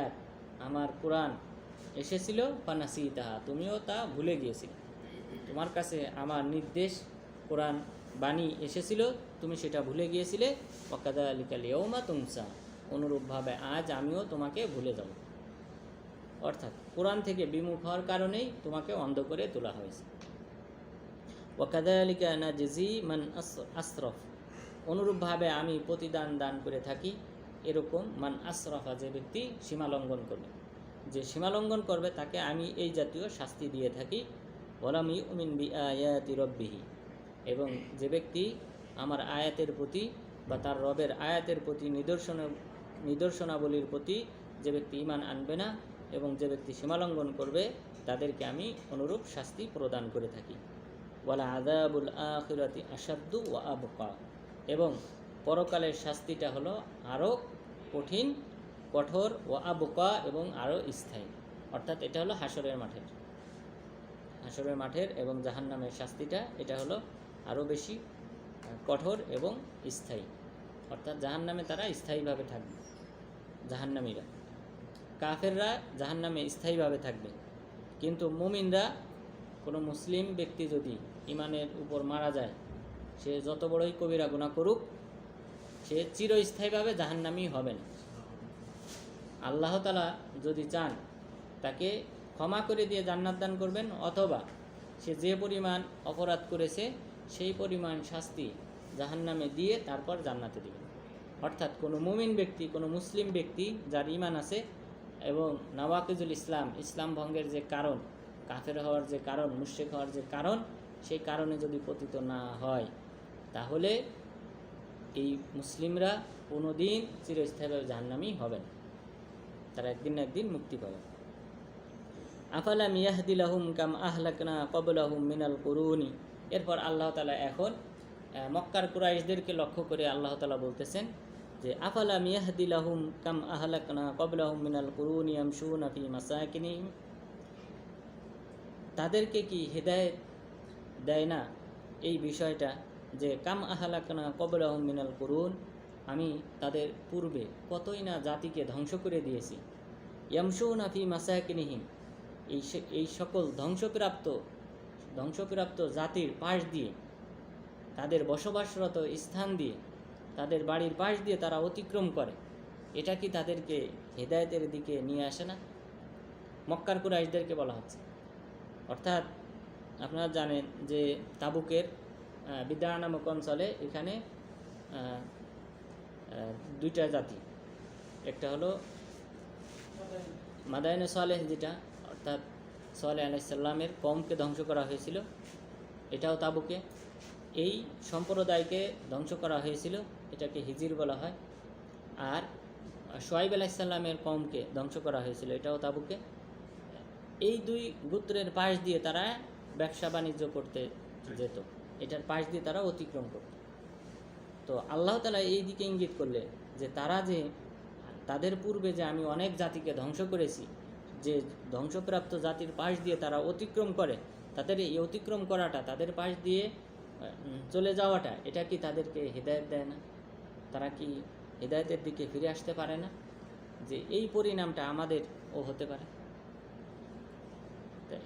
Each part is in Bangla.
আয়াত আমার কোরআন এসেছিল পানাসি তাহা তুমিও তা ভুলে গিয়েছিলে। তোমার কাছে আমার নির্দেশ কোরআন বাণী এসেছিল, তুমি সেটা ভুলে গিয়েছিলে। ওকাদা আলিকাল ইয়ৌমা তুমসা, অনুরূপভাবে আজ আমিও তোমাকে ভুলে যাব। অর্থাৎ কোরআন থেকে বিমুখ হওয়ার কারণেই তোমাকে অন্ধ করে তোলা হয়েছে। ওকাদা আলিকা না জেজি মান আশরফ, অনুরূপভাবে আমি প্রতিদান দান করে থাকি। এরকম মান আশরফা যে ব্যক্তি সীমালঙ্ঘন করবে যে সীমালঙ্ঘন করবে তাকে আমি এই জাতীয় শাস্তি দিয়ে থাকি। ওলামি উমিন বি আয়াতি রব্বিহি। এবং যে ব্যক্তি আমার আয়াতের প্রতি বা তার রবের আয়াতের প্রতি নিদর্শন নিদর্শনাবলীর প্রতি যে ব্যক্তি ইমান আনবে না এবং যে ব্যক্তি সীমালঙ্ঘন করবে, তাদেরকে আমি অনুরূপ শাস্তি প্রদান করে থাকি। ওয়ালা আদাবুল আখিরাতি আসাদ্দু ও আবকা। এবং পরকালের শাস্তিটা হলো আরও কঠিন, কঠোর ও আবকা এবং আরও স্থায়ী। অর্থাৎ এটা হলো হাসরের মাঠের। হাসরের মাঠের এবং জাহান্নামের শাস্তিটা এটা হলো আরও বেশি, কঠোর এবং স্থায়ী। অর্থাৎ জাহান্নামে তারা স্থায়ীভাবে থাকবে, জাহান্নামীরা। কাফেররা জাহান্নামে স্থায়ীভাবে থাকবে। কিন্তু মুমিনরা, কোনো মুসলিম ব্যক্তি যদি ইমানের উপর মারা যায়, সে যত বড়ই কবিরা গুণা করুক সে চিরস্থায়ীভাবে জাহান্নামী হবে না। আল্লাহ তালা যদি চান তাকে ক্ষমা করে দিয়ে জান্নাত দান করবেন, অথবা সে যে পরিমাণ অপরাধ করেছে, সেই পরিমাণ শাস্তি জাহান্নামে দিয়ে তারপর জান্নাতে দিবেন। অর্থাৎ কোনো মুমিন ব্যক্তি, কোনো মুসলিম ব্যক্তি যার ইমান আছে এবং নওয়াকিজুল ইসলাম ইসলাম ভঙ্গের যে কারণ, কাফের হওয়ার যে কারণ, মুশ্রিক হওয়ার যে কারণ, সেই কারণে যদি পতিত না হয়, তাহলে এই মুসলিমরা কোনো দিন চিরস্থায়ীভাবে জাহান্নামি হবে না। তারা একদিন না একদিন মুক্তি পাবে। আফালাম ইয়াহদিলাহুম কাম আহলাকনা কবলাহুম মিনাল কুরুনি। এরপর আল্লাহ তালা এখন মক্কার কুরাইশদেরকে লক্ষ্য করে আল্লাহ তালা বলতেছেন যে, আফালাম ইয়াহদিলাহুম কাম আহলাকনা কবলাহুম মিনাল কুরুনি আমশুনা ফি মাসাকিনিহিম। তাদেরকে কি হেদায়েত দেয় না? এই বিষয়টা যে কাম আহালাকনা কবলাহুম মিনাল করুন, আমি তাদের পূর্বে কতই না জাতিকে ধ্বংস করে দিয়েছি। ইয়ামসুনা ফি মাসাকিনিহিম, এই এই সকল ধ্বংসপ্রাপ্ত ধ্বংসপ্রাপ্ত জাতির পাশ দিয়ে, তাদের বসবাসরত স্থান দিয়ে, তাদের বাড়ির পাশ দিয়ে তারা অতিক্রম করে। এটা কি তাদেরকে হেদায়েতের দিকে নিয়ে আসে না? মক্কার কুরাইশদেরকে বলা হচ্ছে। অর্থাৎ আপনারা জানেন যে তাবুকের আহ, বিদ্যা নামক অঞ্চলে এখানে দুইটা জাতি। একটা হলো মাদায়নে সালেহ যেটা অর্থাৎ সালেহ আলাইসাল্লামের কমকে ধ্বংস করা হয়েছিল এটাও তাবুকে। এই সম্প্রদায়কে ধ্বংস করা হয়েছিল এটাকে হিজির বলা হয়। আর সোয়াইব আলাইসাল্লামের কমকে ধ্বংস করা হয়েছিল এটাও তাবুকে। এই দুই গোত্রের পাশ দিয়ে তারা ব্যবসা বাণিজ্য করতে যেত। এটার পাশ দিয়ে তারা অতিক্রম করত তো আল্লাহ তালা এই দিকে ইঙ্গিত করলে যে তারা যে, তাদের পূর্বে যে আমি অনেক জাতিকে ধ্বংস করেছি, যে ধ্বংসপ্রাপ্ত জাতির পাশ দিয়ে তারা অতিক্রম করে, তাদের এই অতিক্রম করাটা, তাদের পাশ দিয়ে চলে যাওয়াটা, এটা কি তাদেরকে হেদায়েত দেয় না? তারা কি হেদায়েতের দিকে ফিরে আসতে পারে না? যে এই পরিণামটা আমাদের ও হতে পারে।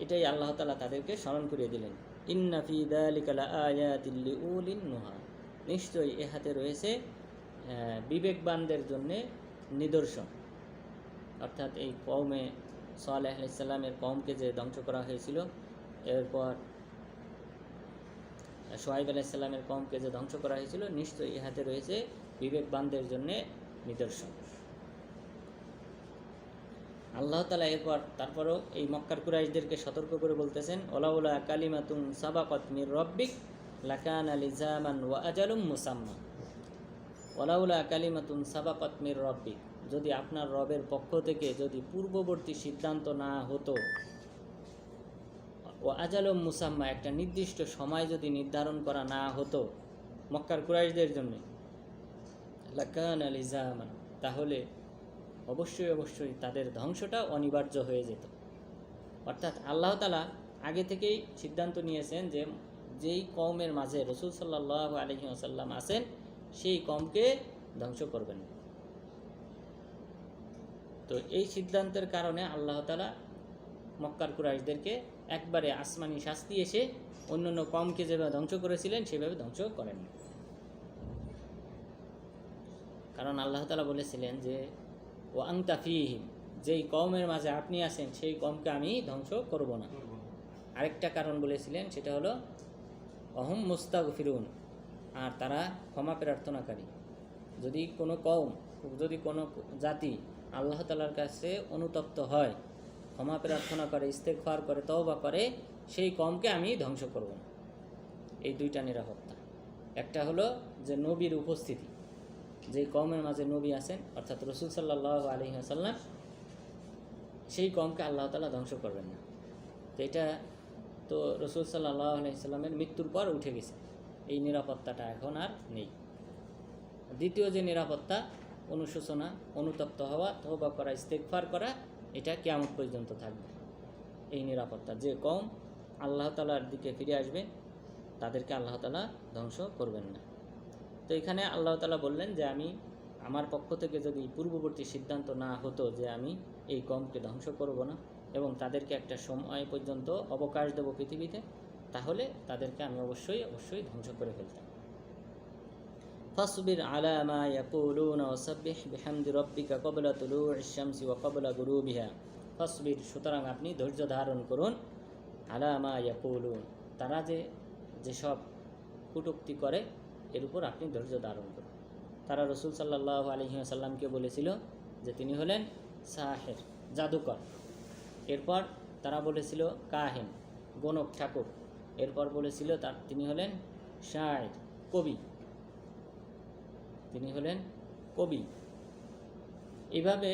এটাই আল্লাহ তালা তাদেরকে স্মরণ করিয়ে দিলেন। ইন্না ফি দালিকা লাআয়াতিল লিউলিন নুহা। নিশ্চয়ই এ হাতে রয়েছে বিবেকবানদের জন্যে নিদর্শন। অর্থাৎ এই কৌমে সালেহ আলাইসাল্লামের কৌমকে যে ধ্বংস করা হয়েছিল, এরপর সোহাইব আলাইসাল্লামের কৌমকে যে ধ্বংস করা হয়েছিল, নিশ্চয়ই এ হাতে রয়েছে বিবেকবানদের জন্যে নিদর্শন। আল্লাহ তালা এরপর তারপরও এই মক্কার কুরাইশদেরকে সতর্ক করে বলতেছেন, ওলাউলা কালিমাতুম সাবাকত মির রব্বিক লাকান আলিজামান ওয়া আজালুম মুসাম্মা। ওলাউলা কালিমাতুন সাবাকত মির রব্বিক। যদি আপনার রবের পক্ষ থেকে যদি পূর্ববর্তী সিদ্ধান্ত না হতো ও আজালুম মুসাম্মা, একটা নির্দিষ্ট সময় যদি নির্ধারণ করা না হতো মক্কার কুরাইশদের জন্য, লাকান আলিজামান তাহলে অবশ্যই অবশ্যই তাদের ধ্বংসটা অনিবার্য হয়ে যেত। অর্থাৎ আল্লাহ তালা আগে থেকেই সিদ্ধান্ত নিয়েছেন যে যেই কওমের মাঝে রসুল সাল্লাহ আলহি আসাল্লাম আছেন, সেই কমকে ধ্বংস করবেন। তো এই সিদ্ধান্তের কারণে আল্লাহ তালা মক্কার কুরাইশদেরকে একবারে আসমানি শাস্তি এসে অন্য অন্য কমকে যেভাবে ধ্বংস করেছিলেন, সেভাবে ধ্বংস করেননি। কারণ আল্লাহ তালা বলেছিলেন যে ও আংতাফিহিম যেই কমের মাঝে আপনি আছেন, সেই কমকে আমি ধ্বংস করব না। আরেকটা কারণ বলেছিলেন, সেটা হলো, অহম মুস্তাক ফিরুন আর তারা ক্ষমা প্রার্থনাকারী। যদি কোনো কম যদি কোনো জাতি আল্লাহ তালার কাছে অনুতপ্ত হয়, ক্ষমা প্রার্থনা করে ইস্তেকফার করে, তওবা করে, সেই কমকে আমি ধ্বংস করব না। এই দুইটা নিরাপত্তা। একটা হলো যে নবীর উপস্থিতি। যে কমের মাঝে নবী আছেন, অর্থাৎ রসুল সাল্লাহ আলহি আসাল্লাম সেই কমকে আল্লাহ তালা ধ্বংস করবেন না। তো এটা তো রসুল সাল্লাহ আলহিসাল্লামের মৃত্যুর পর উঠে গেছে। এই নিরাপত্তাটা এখন আর নেই। দ্বিতীয় যে নিরাপত্তা, অনুশোচনা, অনুতপ্ত হওয়া তহবা করা ইস্তেকফার করা, এটা কেয়ামত পর্যন্ত থাকবে। এই নিরাপত্তা, যে কম আল্লাহ তালার দিকে ফিরে আসবে, তাদেরকে আল্লাহ তালা ধ্বংস করবেন না। তো এখানে আল্লাহ তালা বললেন যে আমি আমার পক্ষ থেকে যদি পূর্ববর্তী সিদ্ধান্ত না হতো যে আমি এই কমকে ধ্বংস করব না এবং তাদেরকে একটা সময় পর্যন্ত অবকাশ দেব পৃথিবীতে, তাহলে তাদেরকে আমি অবশ্যই অবশ্যই ধ্বংস করে ফেলতাম। ফাসবির আলা মা ইয়াকুলুনা ওয়াসাব্বিহ বিহামদি রাব্বিকা ক্বাবলা তুলু'ইশ শামসি ওয়া ক্বাবলা গুরুবিহা। ফাসবির, সুতরাং আপনি ধৈর্য ধারণ করুন। আলা মা ইয়াকুলুন, তারা যে, যেসব কটূক্তি করে এর উপর আপনি ধৈর্য ধারণ করুন। তারা রসুল সাল্লাহ আলহিহাসাল্লামকে বলেছিল যে তিনি হলেন সাহের, জাদুকর। এরপর তারা বলেছিল, কাহেন, গণক ঠাকুর এরপর বলেছিল, তার তিনি হলেন শায়ের, কবি। তিনি হলেন কবি। এইভাবে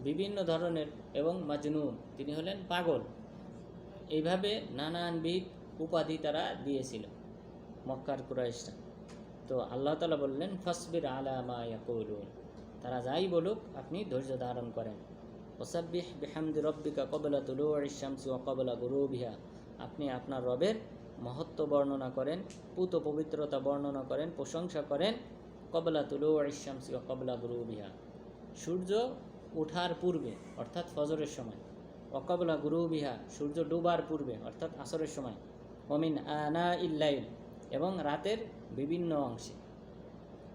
বিভিন্ন ধরনের এবং মাজনুন, তিনি হলেন পাগল। এইভাবে নানানবিধ উপাধি তারা দিয়েছিল মক্কার কুরাইশরা। তো আল্লাহ তালা বললেন, ফসবির আলা মা ইয়াকুলুন। তারা যাই বলুক, আপনি ধৈর্য ধারণ করেন। ওসাব্বিহ বিহামদি রব্বিকা কবলা তুলু শামসি ও কবলা গুরুবিহা। আপনি আপনার রবের মহত্ব বর্ণনা করেন, পুত পবিত্রতা বর্ণনা করেন, প্রশংসা করেন কবলা তুলু শামসি ও কবলা গুরুবিহা। সূর্য ওঠার পূর্বে, অর্থাৎ ফজরের সময়। অকবলা গুরুবিহা, সূর্য ডুবার পূর্বে, অর্থাৎ আসরের সময়। অমিন আনা ইল্লাইল এবং রাতের বিভিন্ন অংশে।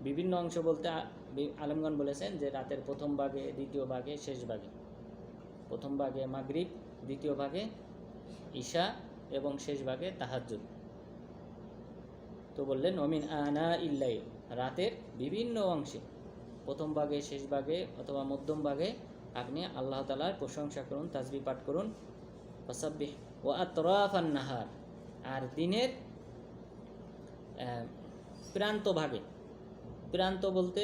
বিভিন্ন অংশ বলতে আ- বি- আলমগণ বলেছেন যে রাতের প্রথম ভাগে, দ্বিতীয় ভাগে, শেষ ভাগে। প্রথম ভাগে মাগরিব, দ্বিতীয় ভাগে ঈশা এবং শেষ ভাগে তাহাজ্জুদ। তো বললেন, অমিন আনা ইল্লাইল রাতের বিভিন্ন অংশে। প্রথম ভাগে, শেষ ভাগে অথবা মধ্যম ভাগে আপনি আল্লাহ তালার প্রশংসা করুন, তাজবি পাঠ করুন। ও আতরাফান নাহার। আর দিনের আহ, প্রান্ত ভাগে প্রান্ত বলতে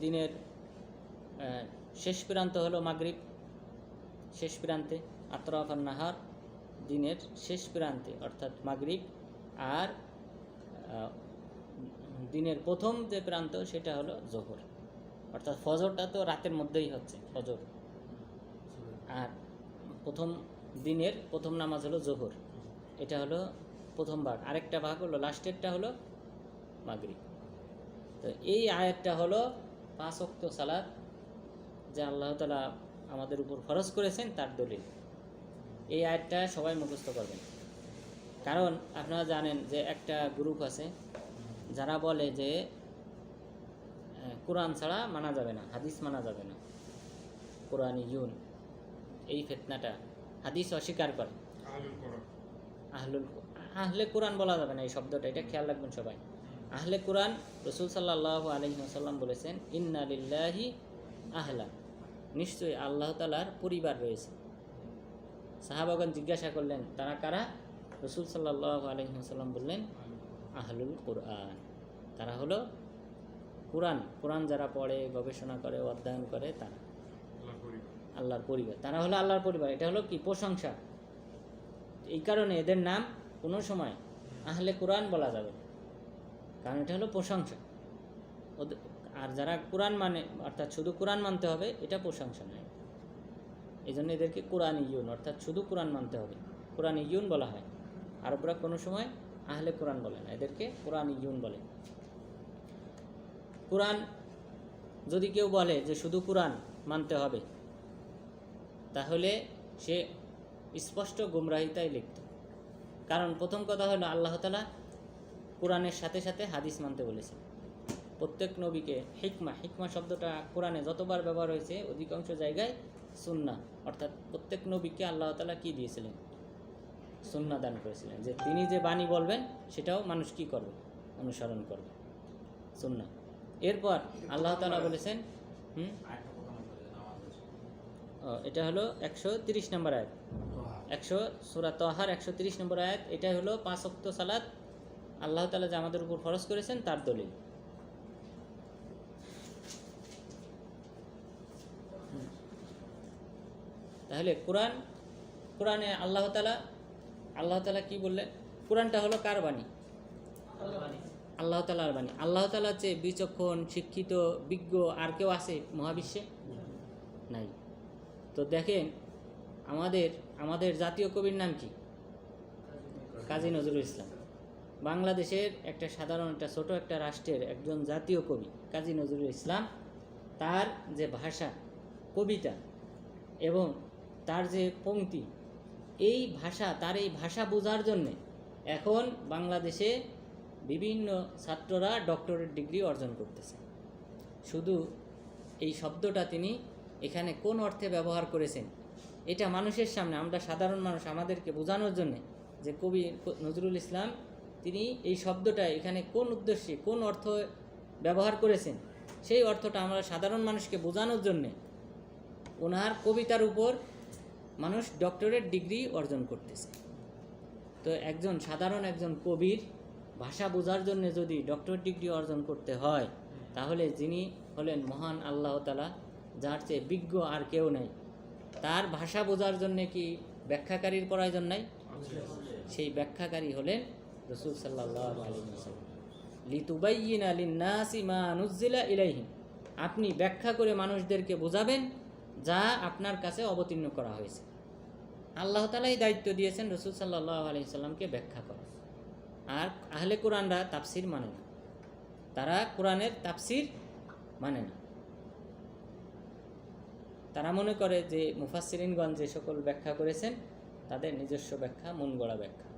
দিনের শেষ প্রান্ত হলো মাগরিব শেষ প্রান্তে আতরাফান নাহার দিনের শেষ প্রান্তে অর্থাৎ মাগরিব আর দিনের প্রথম যে প্রান্ত সেটা হলো জোহর। অর্থাৎ ফজরটা তো রাতের মধ্যেই হচ্ছে ফজর। আর প্রথম দিনের প্রথম নামাজ হলো জোহর। এটা হলো প্রথম ভাগ আরেকটা ভাগ হলো লাস্টেরটা হলো মাগরিব। তো এই আয়াতটা হলো পাঁচ অক্ত সালাদ যা আল্লাহ তালা আমাদের উপর খরচ করেছেন তার দলিল। এই আয়াতটা সবাই মুখস্থ করবেন। কারণ আপনারা জানেন যে একটা গ্রুপ আছে যারা বলে যে কোরআন ছাড়া মানা যাবে না হাদিস মানা যাবে না। কোরআন ইউন এই ফেতনাটা হাদিস অস্বীকার করে। আহলুল কোরআন। আহলুল আহলে কোরআন বলা যাবে না এই শব্দটা, এটা খেয়াল রাখবেন সবাই। আহলে কোরআন রসুল সাল্লাহ আলহিহাসাল্লাম বলেছেন, ইন্না লিল্লাহি আহলা। নিশ্চয়ই আল্লাহ তালার পরিবার রয়েছে। সাহাবাগন জিজ্ঞাসা করলেন, তারা কারা? রসুল সাল্লাহ আলহিহাসাল্লাম বললেন, আহলুল কোরআন। তারা হলো কোরআন কোরআন যারা পড়ে, গবেষণা করে, অধ্যয়ন করে, তারা। আল্লাহর পরিবার। তারা হলো আল্লাহর পরিবার। এটা হলো কি? প্রশংসা। এই কারণে এদের নাম কোনো সময় আহলে কোরআন বলা যাবে। কারণ এটা হলো প্রশংসা। আর যারা কোরআন মানে অর্থাৎ শুধু কোরআন মানতে হবে, এটা প্রশংসা নয়। এই জন্য এদেরকে কোরআন ইউন অর্থাৎ শুধু কোরআন মানতে হবে। কোরআন ইউন বলা হয়। আরবরা কোনো সময় আহলে কোরআন বলে না, এদেরকে কোরআন ইউন বলে। কোরআন যদি কেউ বলে যে শুধু কোরআন মানতে হবে, তাহলে সে স্পষ্ট গুমরাহিতায় লিপ্ত। কারণ প্রথম কথা হলো আল্লাহ তালা কোরআনের সাথে সাথে হাদিস মানতে বলেছে প্রত্যেক নবীকে হিকমা হিকমা শব্দটা কোরআনে যতবার ব্যবহার হয়েছে অধিকাংশ জায়গায় সুন্না অর্থাৎ প্রত্যেক নবীকে আল্লাহ তালা কী দিয়েছিলেন? সুন্না দান করেছিলেন। যে তিনি যে বাণী বলবেন সেটাও মানুষ কি করবে? অনুসরণ করবে। সুন্না এরপর আল্লাহ তালা বলেছেন হুম? এটা হলো একশো তিরিশ নম্বর আয়াত। একশো, সুরা তহার একশো তিরিশ নম্বর আয়াত, এটাই হলো পাঁচ অক্ত সালাদ আল্লাহ তালা যে আমাদের উপর ফরজ করেছেন, তার দলিল। তাহলে কোরআন, কোরআনে আল্লাহ তালা আল্লাহ তালা কি বললেন? কোরআনটা হলো কার বাণী? আল্লাহ তালার বাণী। আল্লাহ তালার চেয়ে বিচক্ষণ, শিক্ষিত, বিজ্ঞ আর কেউ আছে মহাবিশ্বে? নাই। তো দেখেন আমাদের আমাদের জাতীয় কবির নাম কি? কাজী নজরুল ইসলাম। বাংলাদেশের একটা সাধারণ, একটা ছোট একটা রাষ্ট্রের একজন জাতীয় কবি, কাজী নজরুল ইসলাম, তার যে ভাষা, কবিতা এবং তার যে পংক্তি এই ভাষা, তার এই ভাষা বোঝার জন্যে এখন বাংলাদেশে বিভিন্ন ছাত্ররা ডক্টরেট ডিগ্রি অর্জন করতেছে। শুধু এই শব্দটা তিনি এখানে কোন অর্থে ব্যবহার করেছেন? এটা মানুষের সামনে, আমরা সাধারণ মানুষ, আমাদেরকে বোঝানোর জন্য যে কবি নজরুল ইসলাম, তিনি এই শব্দটা এখানে কোন উদ্দেশ্যে, কোন অর্থ ব্যবহার করেছেন? সেই অর্থটা আমরা সাধারণ মানুষকে বোঝানোর জন্যে ওনার কবিতার উপর মানুষ ডক্টরেট ডিগ্রি অর্জন করতেছে। তো একজন সাধারণ একজন কবির ভাষা বোঝার জন্য যদি ডক্টরেট ডিগ্রি অর্জন করতে হয়, তাহলে যিনি হলেন মহান আল্লাহ তালা যার চেয়ে বিজ্ঞ আর কেউ নেই। তার ভাষা বোঝার জন্য কি ব্যাখ্যাকারীর প্রয়োজন নাই? সেই ব্যাখ্যাকারী হলেন রসুল সাল্লাহ আলী লিতুবাইয়িনা লিন্নাসি মা নুজ্জিলা ইলাইহিম। আপনি ব্যাখ্যা করে মানুষদেরকে বোঝাবেন যা আপনার কাছে অবতীর্ণ করা হয়েছে। আল্লাহ তালাই দায়িত্ব দিয়েছেন রসুল সাল্লাহ আলি সাল্লামকে ব্যাখ্যা করা আর আহলে কোরআনরা তাফসির মানে না। তারা কোরআনের তাফসির মানে না। তারা মনে করে যে মুফাসিরিনগঞ্জ যে সকল ব্যাখ্যা করেছেন, তাদের নিজস্ব ব্যাখ্যা মন গড়া ব্যাখ্যা।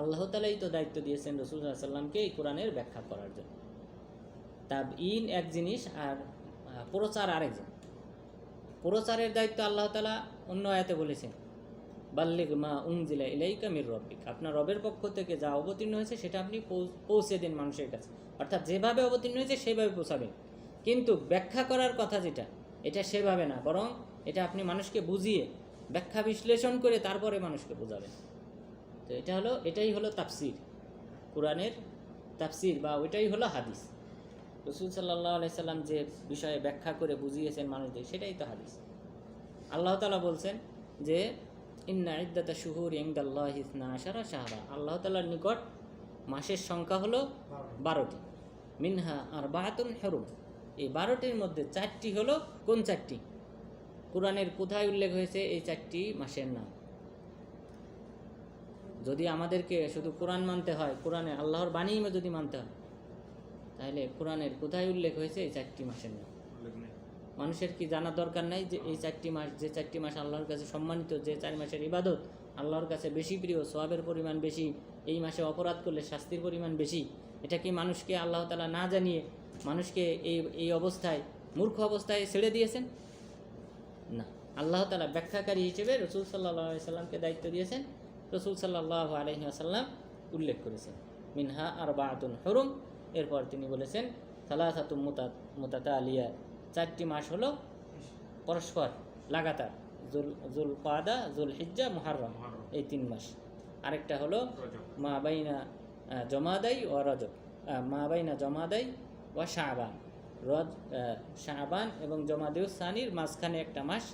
আল্লাহ তালাই তো দায়িত্ব দিয়েছেন রসুল সাল্লামকে এই কোরআনের ব্যাখ্যা করার জন্য। তাব ইন এক জিনিস আর প্রচার আরেক জিনিস। প্রচারের দায়িত্ব আল্লাহ তালা অন্য আয়াতে বলেছেন বাল্লিক মা উংজিলা ইলাইকা মির রব্বিক। আপনার রবের পক্ষ থেকে যা অবতীর্ণ হয়েছে, সেটা আপনি পৌঁছে দিন মানুষের কাছে। অর্থাৎ যেভাবে অবতীর্ণ হয়েছে, সেইভাবে পৌঁছাবেন। কিন্তু ব্যাখ্যা করার কথা যেটা এটা সেভাবে না, বরং এটা আপনি মানুষকে বুঝিয়ে ব্যাখ্যা বিশ্লেষণ করে তারপরে মানুষকে বোঝাবেন। তো এটা হলো, এটাই হলো তাফসির, কোরআনের তাফসির বা ওইটাই হলো হাদিস। রসুল সাল্লাহ আলাইসাল্লাম যে বিষয়ে ব্যাখ্যা করে বুঝিয়েছেন মানুষদের, সেটাই তো হাদিস। আল্লাহ তালা বলছেন যে, ইন্না শুহুর ইংদাল্লাহ ইসনা আশারা শাহরা। আল্লাহ তালার নিকট মাসের সংখ্যা হলো বারোটি। মিনহা আর বাহাতুন হেরুম। এই বারোটির মধ্যে চারটি হলো কোন চারটি? কোরআনের কোথায় উল্লেখ হয়েছে এই চারটি মাসের নাম? যদি আমাদেরকে শুধু কোরআন মানতে হয় কোরআনে আল্লাহর বাণী যদি মানতে হয় তাহলে কোরআনের কোথায় উল্লেখ হয়েছে এই চারটি মাসের নাম? মানুষের কি জানার দরকার নাই যে এই চারটি মাস যে চারটি মাস আল্লাহর কাছে সম্মানিত যে চার মাসের ইবাদত আল্লাহর কাছে বেশি প্রিয় সোয়াবের পরিমাণ বেশি এই মাসে অপরাধ করলে শাস্তির পরিমাণ বেশি এটা কি মানুষকে আল্লাহ তালা না জানিয়ে মানুষকে এই এই অবস্থায় মূর্খ অবস্থায় ছেড়ে দিয়েছেন? না। আল্লাহ তালা ব্যাখ্যাকারী হিসেবে রসুল সাল্লাহ সাল্লামকে দায়িত্ব দিয়েছেন। রসুল সাল্লাহ আলহি আসাল্লাম উল্লেখ করেছেন। মিনহা আর বাহাতুন হরুম। এরপর তিনি বলেছেন সালাসাতু মুতা মুতাতা আলিয়া চারটি মাস হলো পরস্পর লাগাতার। জুল জুল কাদা জুল হিজ্জা মুহাররম। মুহাররম। এই তিন মাস। আরেকটা হলো। মা বাইনা জমাদাই ও রজব। মা বাইনা জমাদাই ও শাহবান রজ শাহবান এবং জমাদেউ সানির মাঝখানে একটা মাস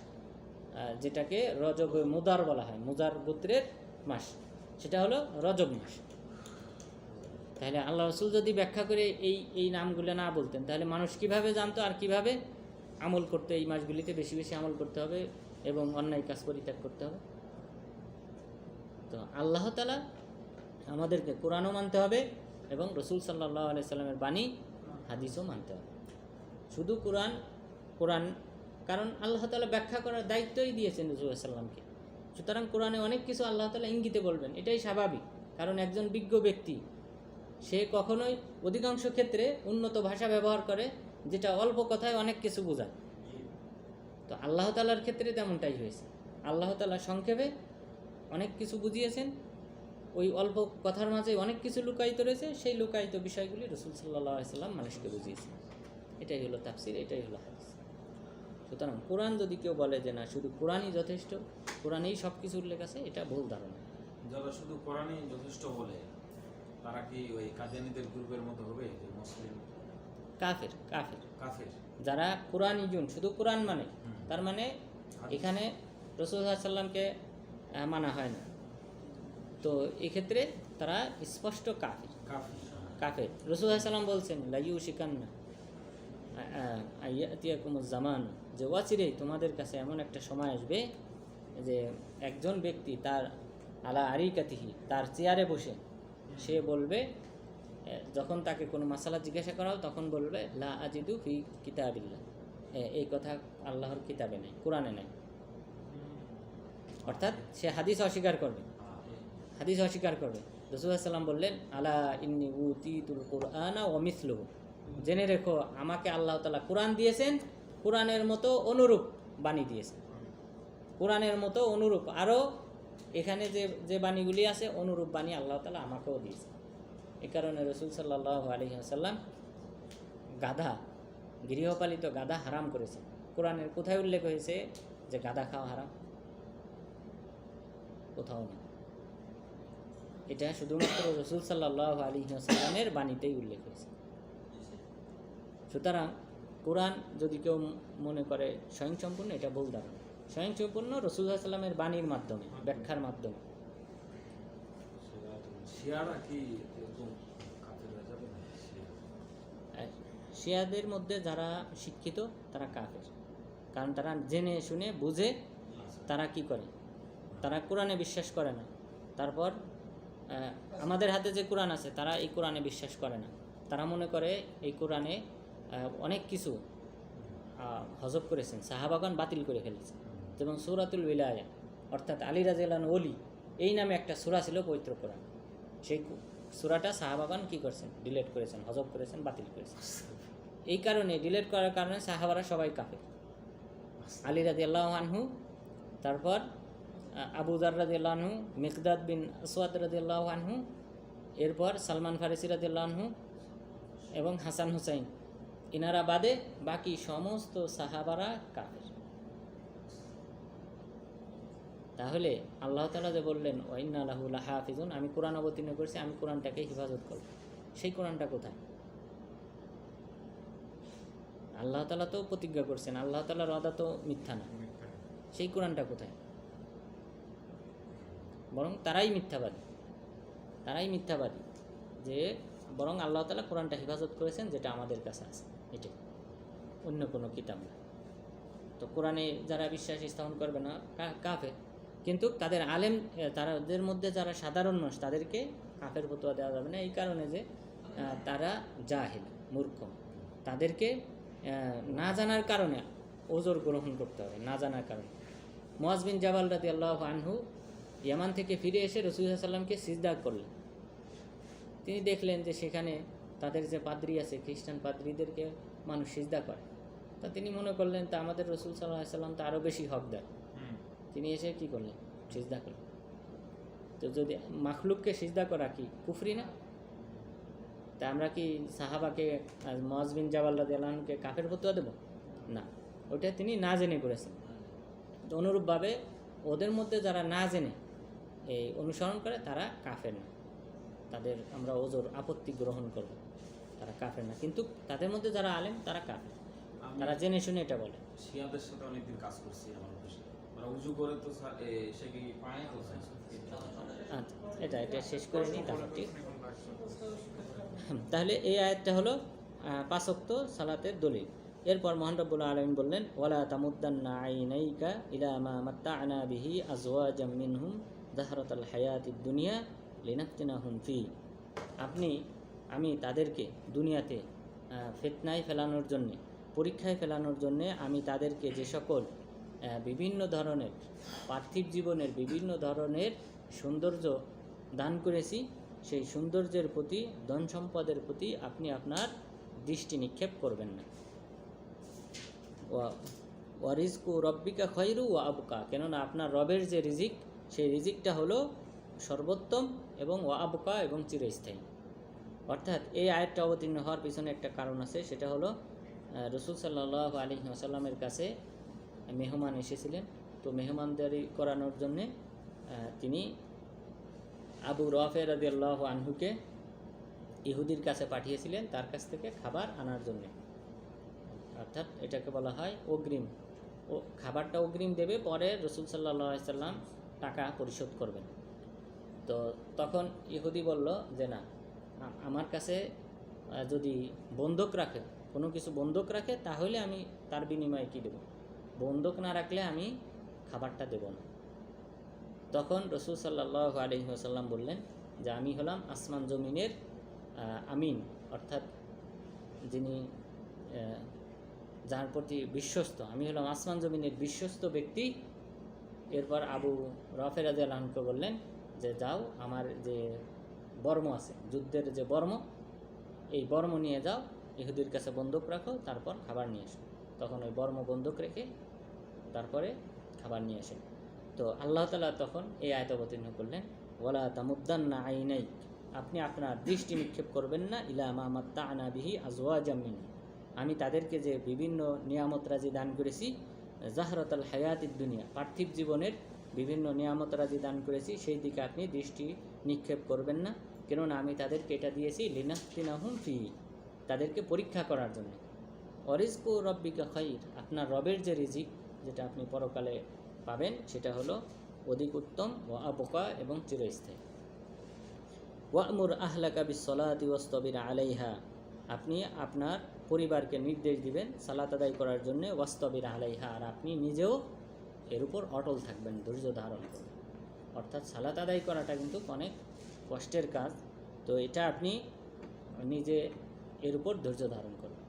যেটাকে রজব মুদার বলা হয়, মুদার গোত্রের মাস। সেটা হলো রজব মাস। তাহলে আল্লাহ রসুল যদি ব্যাখ্যা করে এই এই নামগুলো না বলতেন, তাহলে মানুষ কীভাবে জানতো আর কীভাবে আমল করতে? এই মাসগুলিতে বেশি বেশি আমল করতে হবে এবং অন্যায় কাজ পরিত্যাগ করতে হবে। তো আল্লাহ তালা আমাদেরকে কোরআনও মানতে হবে এবং রসুল সাল্লাহ আলাই সাল্লামের বাণী হাদিসও মানতে হবে। শুধু কোরআন কোরআন, কারণ আল্লাহ তালা ব্যাখ্যা করার দায়িত্বই দিয়েছেন রসুল্লাহামকে সুতরাং কোরআনে অনেক কিছু আল্লাহ তালা ইঙ্গিতে বলবেন, এটাই স্বাভাবিক। কারণ একজন বিজ্ঞ ব্যক্তি, সে কখনোই অধিকাংশ ক্ষেত্রে উন্নত ভাষা ব্যবহার করে, যেটা অল্প কথায় অনেক কিছু বোঝায়। তো আল্লাহ তালার ক্ষেত্রে তেমনটাই হয়েছে। আল্লাহ তালা সংক্ষেপে অনেক কিছু বুঝিয়েছেন ওই অল্প কথার মাঝে অনেক কিছু লুকায়িত রয়েছে সেই লুকায়িত বিষয়গুলি রসুল সাল্লাহ সাল্লাম মানুষকে বুঝিয়েছেন। এটাই হলো তাফসির এটাই হলো হাদিস। সুতরাং কোরআন যদি কেউ বলে যে না শুধু কোরআনই যথেষ্ট কোরআনেই সব কিছু উল্লেখ আছে এটা ভুল ধারণা। যারা শুধু কোরআনই যথেষ্ট বলে তারা কি ওই কাদিয়ানিদের গ্রুপের মতো হবে যে মুসলিম? কাফের কাফের। কাফের। যারা কোরআন ইজুন শুধু কোরআন মানে তার মানে এখানে রসুল সাল্লামকে মানা হয় না। তো এক্ষেত্রে তারা স্পষ্ট কাফের। কাফির। রসুল সাল্লাম বলছেন লাইউ শিকান্না আইয়াতিয়াকুম জামান। যে ওয়াচিরেই তোমাদের কাছে এমন একটা সময় আসবে যে একজন ব্যক্তি তার আলা আরিকাতিহি তার চেয়ারে বসে সে বলবে যখন তাকে কোনো মাসালা জিজ্ঞাসা করা তখন বলবে লা আজিদু ফি কিতাবিল্লাহ। এ, এই কথা আল্লাহর কিতাবে নেই কোরআনে নেই। অর্থাৎ সে হাদিস অস্বীকার করবে। হাদিস অস্বীকার করবে। রসুল্লাহাম বললেন, আলা ইন্নি উতিতুল কোরআন ও মিসলুহু। জেনে রেখো, আমাকে আল্লাহ তালা কোরআন দিয়েছেন, কোরআনের মতো অনুরূপ বাণী দিয়েছেন। কোরআনের মতো অনুরূপ আরও এখানে যে যে বাণীগুলি আছে, অনুরূপ বাণী আল্লাহ তালা আমাকেও দিয়েছে এ কারণে রসুল সাল্লাহ আলহিহাসাল্লাম গাধা, গৃহপালিত গাধা হারাম করেছে কোরআনের কোথায় উল্লেখ হয়েছে যে গাধা খাওয়া হারাম? কোথাও নেই এটা শুধুমাত্র রসুল সাল্লাহ আলী সাল্লামের বাণীতেই উল্লেখ হয়েছে। সুতরাং কোরআন যদি কেউ মনে করে স্বয়ংসম্পূর্ণ এটা ভুল ধারণা। স্বয়ংসম্পূর্ণ রসুল সাল্লামের বাণীর মাধ্যমে ব্যাখ্যার মাধ্যমে। শিয়াদের মধ্যে যারা শিক্ষিত তারা কাফের। কারণ তারা জেনে শুনে বুঝে তারা কি করে? তারা কোরআনে বিশ্বাস করে না। তারপর আমাদের হাতে যে কোরআন আছে, তারা এই কোরআনে বিশ্বাস করে না। তারা মনে করে এই কোরআনে অনেক কিছু হজব করেছেন সাহাবাগান বাতিল করে ফেলেছে। যেমন সুরাতুল বিলায়া, অর্থাৎ আলী রাজিয়ান ওলি, এই নামে একটা সুরা ছিল পবিত্র কোরআন। সেই সুরাটা সাহাবাগান কি করছেন? ডিলেট করেছেন, হজব করেছেন, বাতিল করেছেন। এই কারণে ডিলেট করার কারণে সাহাবারা সবাই কাফে আলী রাজি আল্লাহ আনহু, তারপর আবু জার রাজি আনহু মিকদাদ বিন আসওয়াদ রাজিউল্লাহ আনহু এরপর সালমান ফারিসি রাজিউল্লাহ আনহু এবং হাসান হুসাইন। ইনারা বাদে বাকি সমস্ত সাহাবারা কাফের। তাহলে আল্লাহ তালা যে বললেন ওয়াইন্না আল্লাহুল্লাহ হাফিজুন আমি কোরআন অবতীর্ণ করছি আমি কোরআনটাকে হেফাজত করব। সেই কোরআনটা কোথায়? আল্লাহ তালা তো প্রতিজ্ঞা করছেন আল্লাহ তালার অদা তো মিথ্যা না। সেই কোরআনটা কোথায়? বরং তারাই মিথ্যাবাদী। তারাই মিথ্যাবাদী যে বরং আল্লাহ তালা কোরআনটা হেফাজত করেছেন যেটা আমাদের কাছে আছে। এটাই। অন্য কোনো কিতাব না। তো কোরআনে যারা বিশ্বাস স্থাপন করবে না, কা- কাফের। কিন্তু তাদের আলেম তাদের মধ্যে যারা সাধারণ মানুষ, তাদেরকে কাফের ফতোয়া দেওয়া যাবে না। এই কারণে যে তারা জাহেল, মূর্খ। তাদেরকে না জানার কারণে ওজোর গ্রহণ করতে হবে, না জানার কারণে। মোয়াজ বিন জাবাল রাদি আল্লাহ আনহু ইয়ামান থেকে ফিরে এসে রসুল সাল্লামকে সিজদা করলেন। তিনি দেখলেন যে সেখানে তাদের যে পাদ্রি আছে খ্রিস্টান পাদ্রীদেরকে মানুষ সিজদা করে। তা তিনি মনে করলেন তা আমাদের রসুল সাল্লাহ সাল্লাম তো আরও বেশি হকদার। তিনি এসে কি করলেন? সিজদা করলেন। তো যদি মাখলুককে সিজদা করা কি কুফরি না? তা আমরা কি সাহাবাকে মজবিন জাবাল রাদিয়াল্লাহুকে কাফের ফতুয়া দেব? না। ওটা তিনি না জেনে করেছেন। তো অনুরূপভাবে ওদের মধ্যে যারা না জেনে এই অনুসরণ করে তারা কাফের না। তাদের আমরা ওজোর আপত্তি গ্রহণ করব। তারা কাফের না। কিন্তু তাদের মধ্যে যারা আলেম তারা কাফের। তারা জেনে শুনে এটা বলে। শিয়াদের সাথে অনেকদিন কাজ করছি আমার অফিসে। উজু করে তো সে কি পায় তো আচ্ছা এটা এটা শেষ করে নিই ঠিক তাহলে এই আয়াতটা হলো পাঁচক্ত সালাতের দলিল। এরপর মোহান রব্বুল আলমিন বললেন ওয়ালা তামুদ্দান্না আইনাইকা ইলা মা মাত্তা'না বিহি আজওয়াজাম মিনহুম জাহরাতাল হায়াতিদ দুনিয়া লিনাফতিনাহুম ফি। আপনি, আমি তাদেরকে দুনিয়াতে ফিতনায় ফেলানোর জন্যে, পরীক্ষায় ফেলানোর জন্যে আমি তাদেরকে যে সকল বিভিন্ন ধরনের, পার্থিব জীবনের বিভিন্ন ধরনের সৌন্দর্য দান করেছি, সেই সৌন্দর্যের প্রতি, ধন সম্পদের প্রতি আপনি আপনার দৃষ্টি নিক্ষেপ করবেন না। ওয়া- ওয়ারিজকু রব্বিকা খৈরু ও আবকা। কেননা আপনার রবের যে রিজিক সেই রিজিকটা হলো সর্বোত্তম এবং ও আবকা এবং চিরস্থায়ী। অর্থাৎ এই আয়াতটা অবতীর্ণ হওয়ার পিছনে একটা কারণ আছে, সেটা হলো রসুল সাল্লাহ আলী আসাল্লামের কাছে মেহমান এসেছিলেন। তো মেহমানদারি করানোর জন্যে তিনি আবু রফে রাদি আল্লাহ আনহুকে ইহুদির কাছে পাঠিয়েছিলেন তার কাছ থেকে খাবার আনার জন্যে। অর্থাৎ এটাকে বলা হয় অগ্রিম। ও, খাবারটা অগ্রিম দেবে পরে রসুল সাল্লাহ সাল্লাম টাকা পরিশোধ করবেন। তো তখন ইহুদি বলল যে, না, আমার কাছে যদি বন্ধক রাখে, কোনো কিছু বন্ধক রাখে, তাহলে আমি তার বিনিময়ে কী দেব? বন্ধক না রাখলে আমি খাবারটা দেব না। তখন রসুল সাল্লাহ আলহিহাসাল্লাম বললেন যে, আমি হলাম আসমান জমিনের আমিন। অর্থাৎ যিনি যার প্রতি বিশ্বস্ত, আমি হলাম আসমান জমিনের বিশ্বস্ত ব্যক্তি এরপর আবু রফের আনকে বললেন যে, যাও, আমার যে বর্ম আছে, যুদ্ধের যে বর্ম, এই বর্ম নিয়ে যাও, ইহুদির কাছে বন্দুক রাখো, তারপর খাবার নিয়ে এসো। তখন ওই বর্ম বন্দুক রেখে তারপরে খাবার নিয়ে আসেন তো আল্লাহ তালা তখন এই আয়ত অবতীর্ণ করলেন ওলা তামুদ্দান্না আইনাই আপনি আপনার দৃষ্টি নিক্ষেপ করবেন না, ইলা মামাত্তা আনাবিহি আজওয়া জামিন আমি তাদেরকে যে বিভিন্ন নিয়ামত রাজি দান করেছি জাহরত আল হায়াতির দুনিয়া। পার্থিব জীবনের বিভিন্ন নিয়ামত রাজি দান করেছি, সেই দিকে আপনি দৃষ্টি নিক্ষেপ করবেন না। কেননা আমি তাদেরকে এটা দিয়েছি লিনাস্তিনাহুম ফি, তাদেরকে পরীক্ষা করার জন্য। অরিজকু রব্বিকা খৈর আপনার রবের যে রিজিক যেটা আপনি পরকালে পাবেন, সেটা হলো অধিক উত্তম ও আবকা এবং চিরস্থায়ী। ওয়ামুর আহলাকা বিসলাতি ওয়াস্তবির আলাইহা, আপনি আপনার পরিবারকে নির্দেশ দিবেন সালাত আদায় করার জন্য, ওয়াস্তবির আলাইহা, আর আপনি নিজেও এর উপর অটল থাকবেন, ধৈর্য ধারণ করবেন অর্থাৎ সালাত আদায় করাটা কিন্তু অনেক কষ্টের কাজ, তো এটা আপনি নিজে এর উপর ধৈর্য ধারণ করবেন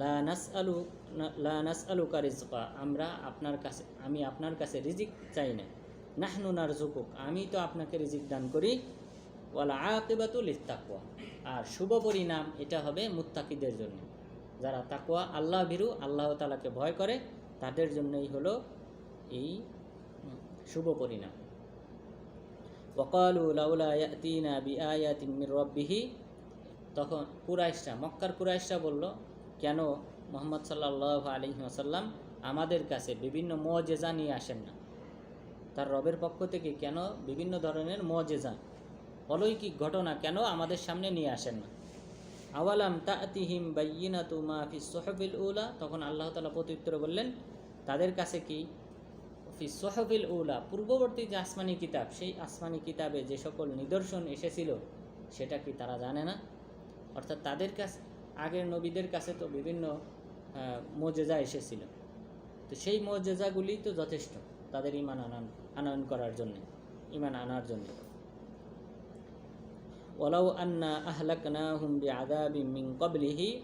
লা নাস আলু লা নাস আলু কারিজকা আমরা আপনার কাছে, আমি আপনার কাছে রিজিক চাই না। নাহনু নারজুকুক আমি তো আপনাকে রিজিক দান করি ওয়ালা আকিবাতুল ইত্তাকওয়া আর শুভ পরিণাম এটা হবে মুত্তাকিদের জন্য। যারা তাকুয়া আল্লাহ ভীরু, আল্লাহ তালাকে ভয় করে, তাদের জন্যই হলো এই শুভ পরিণাম। ওকালু তখন কুরাইশরা, মক্কার কুরাইশরা বলল, কেন মোহাম্মদ সাল্লাহ আলহি আসাল্লাম আমাদের কাছে বিভিন্ন মজেজা নিয়ে আসেন না? তার রবের পক্ষ থেকে কেন বিভিন্ন ধরনের মজেজা অলৌকিক ঘটনা কেন আমাদের সামনে নিয়ে আসেন না? আওয়ালাম তাতিহিম বাইয়িনা তুমা ফি সোহফিল উলা? তখন আল্লাহ তালা প্রত্যুত্তরে বললেন, তাদের কাছে কি? ফি সোহফিল উলা, পূর্ববর্তী যে আসমানি কিতাব, সেই আসমানি কিতাবে যে সকল নিদর্শন এসেছিল, সেটা কি তারা জানে না? অর্থাৎ তাদের কাছে, আগের নবীদের কাছে তো বিভিন্ন মোজেজা এসেছিল। তো সেই মোজেজাগুলি তো যথেষ্ট, তাদের ইমান আনান, আনয়ন করার জন্যে, ইমান আনার জন্য। ওলাউ আন্না আহলাক আহলাকনা হুম্বি আদাবি মিং কবলিহি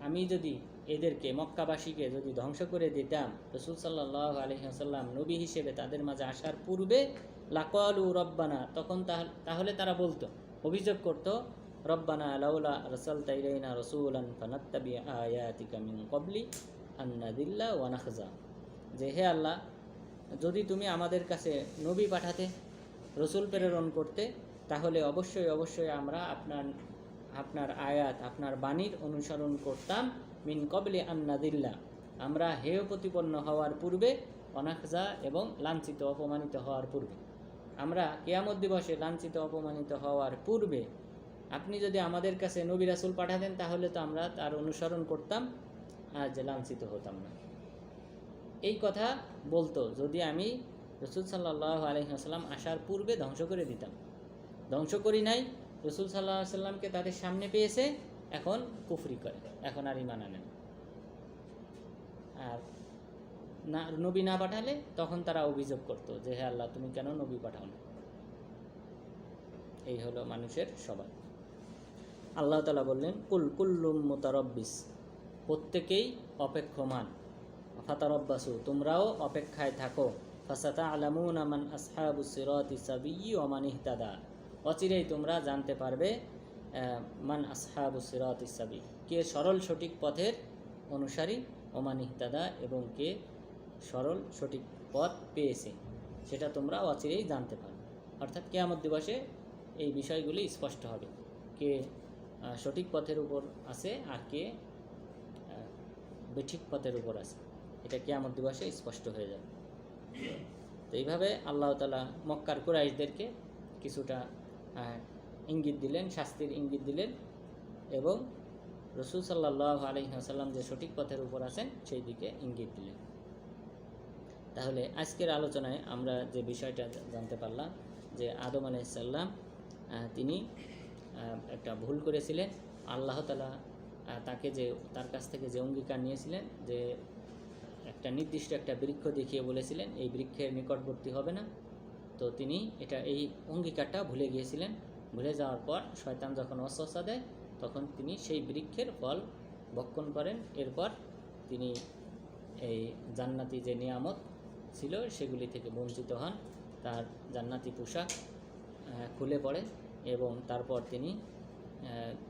আমি যদি এদেরকে, মক্কাবাসীকে যদি ধ্বংস করে দিতাম, রসুল সাল্লাহ আলহিহাসাল্লাম নবী হিসেবে তাদের মাঝে আসার পূর্বে, লাকালু রব্বানা, তখন তাহ- তাহলে তারা বলতো, অভিযোগ করত, রব্বানা লাউলা রসাল তাইলাইনা রসুলান ফানাত্তাবি আয়াতিকা মিন কবলি আন্নাদিল্লা ওয়ানাখজা যে হে আল্লাহ, যদি তুমি আমাদের কাছে নবী পাঠাতে, রসুল প্রেরণ করতে তাহলে অবশ্যই অবশ্যই আমরা আপনার আপনার আয়াত, আপনার বাণীর অনুসরণ করতাম। মিন কবলি আন্নাদিল্লা আমরা হেয় প্রতিপন্ন হওয়ার পূর্বে, অনাখজা এবং লাঞ্ছিত, অপমানিত হওয়ার পূর্বে। আমরা কেয়ামত দিবসে লাঞ্ছিত, অপমানিত হওয়ার পূর্বে, আপনি যদি আমাদের কাছে নবী রাসুল পাঠাতেন, তাহলে তো আমরা তার অনুসরণ করতাম। যে লাঞ্ছিত হতাম না। এই কথা বলতো যদি আমি রসুল সাল্লাহ আলহিহাস্লাম আসার পূর্বে ধ্বংস করে দিতাম। ধ্বংস করি নাই, রসুল সাল্লাহ সাল্লামকে তাদের সামনে পেয়েছে, এখন কুফরি করে, এখন আর ইমান আনে আর না, নবী না পাঠালে তখন তারা অভিযোগ করতো যে, হে আল্লাহ, তুমি কেন নবী পাঠাও না এই হলো মানুষের স্বভাব। আল্লাহ তালা বললেন, কুল, কুল্লুম মোতারব্বিস প্রত্যেকেই অপেক্ষমান। ফাতারব্বাসু, তোমরাও অপেক্ষায় থাকো। ফাসাতা আলামুন আমান আসহাবু সিরাতি সাবিয়্যি ওমান ইহতাদা। অচিরেই তোমরা জানতে পারবে মান আসহাবু সিরাতি সাবি কে সরল সঠিক পথের অনুসারী, ওমান ইহতাদা, এবং কে সরল সঠিক পথ পেয়েছে, সেটা তোমরা অচিরেই জানতে পারবে। অর্থাৎ কেয়ামত দিবসে এই বিষয়গুলি স্পষ্ট হবে, কে সঠিক পথের উপর আছে আর কে বেঠিক পথের উপর আছে। এটা কেয়ামত দিবসে স্পষ্ট হয়ে যাবে। তো এইভাবে আল্লাহ তালা মক্কার কুরাইশদেরকে কিছুটা ইঙ্গিত দিলেন, শাস্তির ইঙ্গিত দিলেন এবং রসুল সাল্লাহ আলহিহাসাল্লাম যে সঠিক পথের উপর আছেন, সেই দিকে ইঙ্গিত দিলেন। তাহলে আজকের আলোচনায় আমরা যে বিষয়টা জানতে পারলাম, যে আদম আলাইসাল্লাম তিনি একটা ভুল করেছিলেন। আল্লাহ তালা তাকে যে, তার কাছ থেকে যে অঙ্গীকার নিয়েছিলেন, যে একটা নির্দিষ্ট একটা বৃক্ষ দেখিয়ে বলেছিলেন, এই বৃক্ষের নিকটবর্তী হবে না। তো তিনি এটা, এই অঙ্গীকারটা ভুলে গিয়েছিলেন। ভুলে যাওয়ার পর শয়তান যখন অস্বস্থা দেয়, তখন তিনি সেই বৃক্ষের ফল ভক্ষণ করেন। এরপর তিনি এই জান্নাতি যে নিয়ামত ছিল, সেগুলি থেকে বঞ্চিত হন। তার জান্নাতি পোশাক খুলে পড়ে এবং তারপর তিনি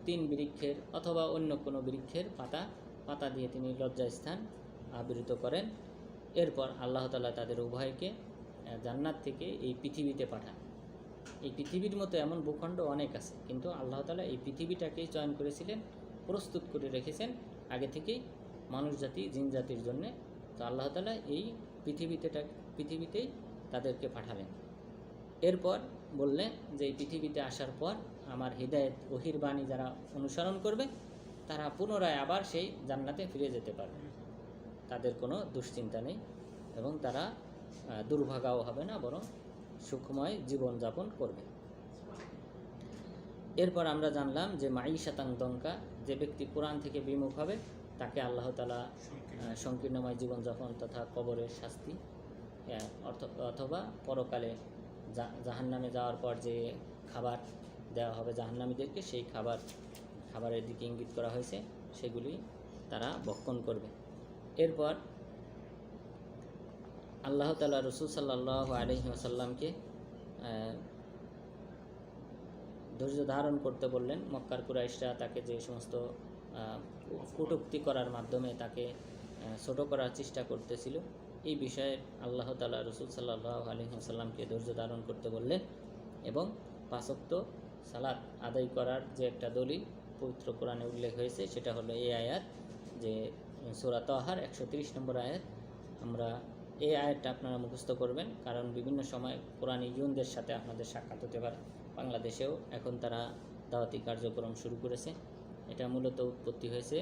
তিন বৃক্ষের অথবা অন্য কোনো বৃক্ষের পাতা পাতা দিয়ে তিনি লজ্জাস্থান আবৃত করেন। এরপর আল্লাহ তালা তাদের উভয়কে জান্নাত থেকে এই পৃথিবীতে পাঠান। এই পৃথিবীর মতো এমন ভূখণ্ড অনেক আছে, কিন্তু আল্লাহ তালা এই পৃথিবীটাকেই চয়ন করেছিলেন, প্রস্তুত করে রেখেছেন আগে থেকেই মানুষ জাতি, জিন জাতির জন্যে। তো আল্লাহ তালা এই পৃথিবীতে পৃথিবীতেই তাদেরকে পাঠালেন। এরপর বললেন যে এই পৃথিবীতে আসার পর আমার হৃদায়ত ওহির বাণী যারা অনুসরণ করবে, তারা পুনরায় আবার সেই জান্নাতে ফিরে যেতে পারবে। তাদের কোনো দুশ্চিন্তা নেই এবং তারা দুর্ভাগাও হবে না বরং সুখময় জীবনযাপন করবে। এরপর আমরা জানলাম যে মাই শতাং দঙ্কা যে ব্যক্তি কোরআন থেকে বিমুখ হবে তাকে আল্লাহ তালা সংকীর্ণময় জীবনযাপন তথা কবরের শাস্তি অথবা পরকালে জাহান নামে যাওয়ার পর যে খাবার দেওয়া হবে জাহান্নামীদেরকে সেই খাবার খাবারের দিকে ইঙ্গিত করা হয়েছে সেগুলি তারা ভক্ষণ করবে। এরপর আল্লাহ তালা রসুল সাল্লাহ আলহি আসাল্লামকে ধৈর্য ধারণ করতে বললেন। মক্কার কুরাইশরা তাকে যে সমস্ত কটূক্তি করার মাধ্যমে তাকে ছোট করার চেষ্টা করতেছিল, এই বিষয়ে আল্লাহ তালা রসুল সাল্লাহ আলহিহাসাল্লামকে ধৈর্য ধারণ করতে বললেন এবং পাঁচক্ত সালাত আদায় করার যে একটা দলিল পবিত্র কোরআনে উল্লেখ হয়েছে, সেটা হলো এই আয়াত যে সুরাত আহার একশো নম্বর আয়াত, আমরা এই আয়াতটা আপনারা মুখস্থ করবেন, কারণ বিভিন্ন সময় কোরআন ইউনদের সাথে আপনাদের সাক্ষাৎ হতে পারে। বাংলাদেশেও এখন তারা দাওয়াতি কার্যক্রম শুরু করেছে। এটা মূলত উৎপত্তি হয়েছে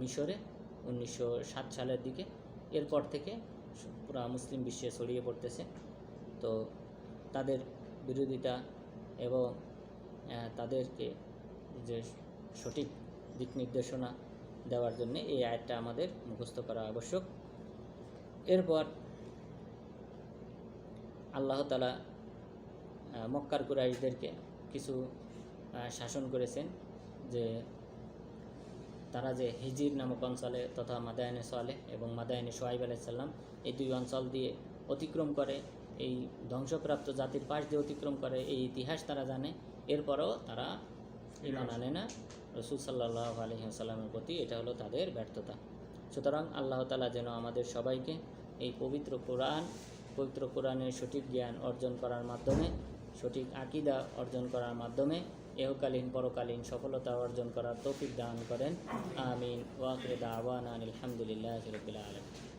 মিশরে উনিশশো সাত সালের দিকে। এরপর থেকে পুরা মুসলিম বিশ্বে ছড়িয়ে পড়তেছে। তো তাদের বিরোধিতা এবং তাদেরকে যে সঠিক দিক নির্দেশনা দেওয়ার জন্য এই আয়াতটা আমাদের মুখস্থ করা আবশ্যক। এরপর আল্লাহ তালা মক্কার কুরাইশদেরকে কিছু শাসন করেছেন যে তারা যে হিজির নামক অঞ্চলে তথা মাদায়নে সোয়ালে এবং মাদায়নে সোয়াইব আলাইসাল্লাম এই দুই অঞ্চল দিয়ে অতিক্রম করে, এই ধ্বংসপ্রাপ্ত জাতির পাশ দিয়ে অতিক্রম করে, এই ইতিহাস তারা জানে। এরপরও তারা ইমান আনে না। রসুল সাল্লাহ আলহিহাসাল্লামের প্রতি এটা হলো তাদের ব্যর্থতা। সুতরাং আল্লাহ তালা যেন আমাদের সবাইকে এই পবিত্র কোরআন, পবিত্র কোরআনের সঠিক জ্ঞান অর্জন করার মাধ্যমে, সঠিক আকিদা অর্জন করার মাধ্যমে, এহকালীন, পরকালীন সফলতা অর্জন করার তৌফিক দান করেন। আমিন। ওয়াকরে দাওয়ান আলহামদুলিল্লাহ আলম